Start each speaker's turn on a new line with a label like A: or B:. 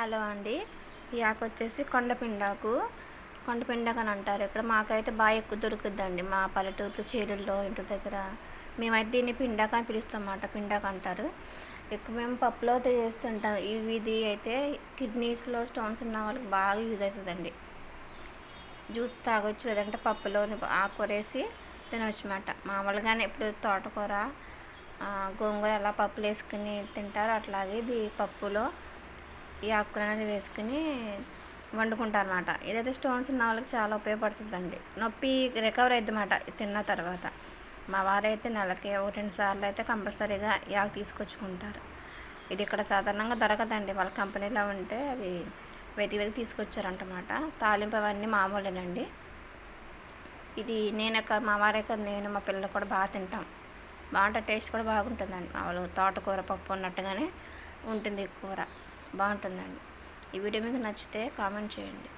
A: Hello అండి. ఈ ఆకు వచ్చేసి కొండపిండాకు. కొండపిండాకు అని అంటారు ఇక్కడ మాకైతే బాగా ఎక్కువ దొరుకుద్దండి. మా పల్లెటూరు చేరుల్లో ఇంటి దగ్గర. మేమైతే దీన్ని పిండాక అని పిలుస్తాం అన్నమాట పిండాక అంటారు. ఎక్కువ మేము పప్పులో అయితే చేస్తుంటాం. ఇవి ఇది అయితే కిడ్నీస్లో స్టోన్స్ ఉన్న వాళ్ళకి బాగా యూజ్ అవుతుందండి. జ్యూస్ తాగొచ్చు లేదంటే పప్పులో ఆకుకూర వేసి తినవచ్చు అన్నమాట మామూలుగానే ఇప్పుడు తోటకూర గోంగూర అలా పప్పులు వేసుకుని తింటారు. అట్లాగే ఇది పప్పులో ఈ ఆకుకూర అనేది వేసుకుని వండుకుంటారు అనమాట ఇదైతే స్టోన్స్ ఉన్న వాళ్ళకి చాలా ఉపయోగపడుతుందండి. నొప్పి రికవర్ అన్నమాట తిన్న తర్వాత. మా వారైతే నెలకి ఒక రెండు సార్లు అయితే కంపల్సరీగా ఈ తీసుకొచ్చుకుంటారు. ఇది ఇక్కడ సాధారణంగా దొరకదండి. వాళ్ళ కంపెనీలో ఉంటే అది వెతి వెతికి తీసుకొచ్చారంటమాట. తాలింపు అవన్నీ మామూలేనండి. ఇది నేను మా వారే కాదు నేను మా పిల్లలు కూడా బాగా తింటాం. బాగుంటే టేస్ట్ కూడా బాగుంటుందండి. మామూలు తోటకూర పప్పు ఉన్నట్టుగానే ఉంటుంది ఈ కూర. బాగుంటుందండి. ఈ వీడియో మీకు నచ్చితే కామెంట్ చేయండి.